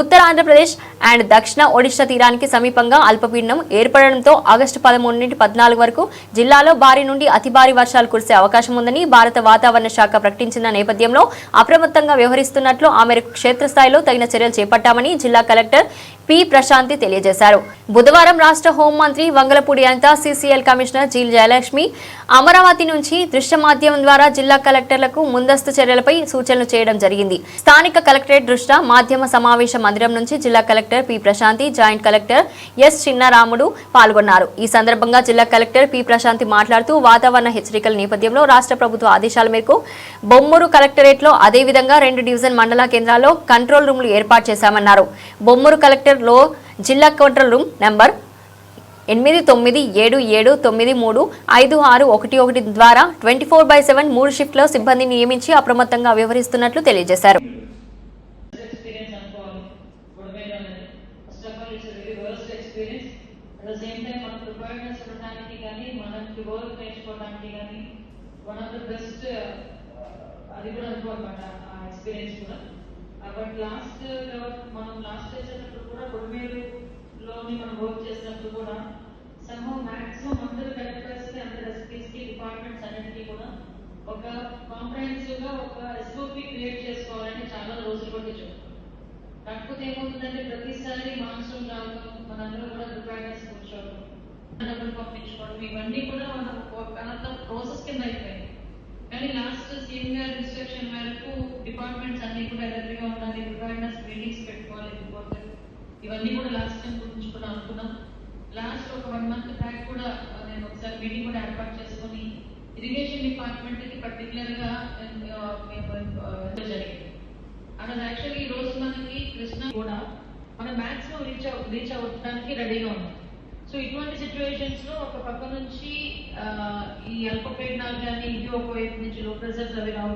ఉత్తర Andhra Pradesh and దక్షిణ ఒడిశా తీరానికి సమీపంగా అల్పపీడనం ఏర్పడడంతో ఆగస్టు పదమూడు నుండి పద్నాలుగు వరకు జిల్లాలో భారీ నుండి అతి భారీ వర్షాలు కురిసే అవకాశం ఉందని భారత వాతావరణ శాఖ ప్రకటించిన నేపథ్యంలో అప్రమత్తంగా వ్యవహరిస్తున్నట్లు ఆ మేరకు క్షేత్రస్థాయిలో తగిన చర్యలు చేపట్టామని జిల్లా కలెక్టర్ పి. ప్రశాంతి తెలియజేశారు. బుధవారం రాష్ట్ర హోంమంత్రి వంగలపూడి అనిత సిసిఎల్ కమిషనర్ జిల్ జయలక్ష్మి అమరావతి నుంచి దృశ్య మాధ్యమం ద్వారా జిల్లా కలెక్టర్లకు ముందస్తు చర్యలపై సూచనలు చేయడం జరిగింది. స్థానిక కలెక్టరేట్ దృష్ట్యా మాధ్యమ సమావేశం మందిరం నుంచి జిల్లా collector P Prashanti joint collector S Chinnaramudu పాల్గొన్నారు. ఈ సందర్భంగా జిల్లా కలెక్టర్ పి ప్రశాంతి మాట్లాడుతూ వాతావరణ హెచ్చరికల నేపథ్యంలో రాష్ట్ర ప్రభుత్వ ఆదేశాల మేరకు బొమ్మూరు కలెక్టరేట్లో అదేవిధంగా రెండు డివిజన్ మండల కేంద్రాల్లో కంట్రోల్ రూమ్లు ఏర్పాటు చేశామన్నారు. బొమ్మూరు కలెక్టర్లో జిల్లా కంట్రోల్ రూమ్ నెంబర్ ఎనిమిది తొమ్మిది ఏడు ఏడు తొమ్మిది మూడు ఐదు ఆరు ఒకటి ఒకటి ద్వారా ట్వంటీ ఫోర్ బై సెవెన్ మూడు షిఫ్ట్లో సిబ్బందిని నియమించి అప్రమత్తంగా వ్యవహరిస్తున్నట్లు తెలియజేశారు. Experience at the same time మన ప్రిపేర్నెస్ ఉండడానికి కానీ మనకి వర్క్ నేర్చుకోవడానికి కానీ వన్ ఆఫ్ ద బెస్ట్ అది కూడా అనుకోమాట ఆ ఎక్స్పీరియన్స్ కూడా. బట్ లాస్ట్ uh, మనం లాస్ట్ చేసేటప్పుడు కూడా గొడవేలులోని మనం వర్క్ చేసినప్పుడు కూడా సంఘం మాక్సిమం అందరు కలెక్టర్స్కి అందరు ఎస్పీస్కి డిపార్ట్మెంట్స్ అన్నిటికీ కూడా ఒక కాంప్రహెన్సివ్గా ఒక ఏమవుతుందంటే ప్రతిసారి మాన్సూన్ రావడం మనందరూ కూడా ప్రిపేర్నెస్ కూర్చోవడం డబ్బులు పంపించుకోవడం. ఇవన్నీ కూడా మనం అంత ప్రాసెస్ కింద అయిపోయింది కానీ లాస్ట్ సీఎం గారి ఇన్స్ట్రక్షన్ మేరకు డిపార్ట్మెంట్స్ అన్ని కూడా alert ఉండాలి. ప్రిపేర్నెస్ మీటింగ్స్ పెట్టుకోవాలి. ఇంపార్టెంట్ ఇవన్నీ కూడా లాస్ట్ టైం గురించి కూడా అనుకున్నాం. లాస్ట్ ఒక వన్ మంత్ బ్యాక్ కూడా నేను ఒకసారి మీటింగ్ కూడా ఏర్పాటు చేసుకొని ఇరిగేషన్ డిపార్ట్మెంట్కి పర్టికులర్గా జరిగింది. అక్కడ యాక్చువల్లీ ఈ రోజు మనం మాక్సిమం రీచ్ రీచ్ అవ్వడానికి రెడీగా ఉన్నాం. సో ఇటువంటి సిచ్యువేషన్స్లో ఒక పక్క నుంచి ఈ అల్పపీడనాలు కానీ ఇది ఒక వైపు నుంచి లో ప్రెజర్స్ అవి రావడం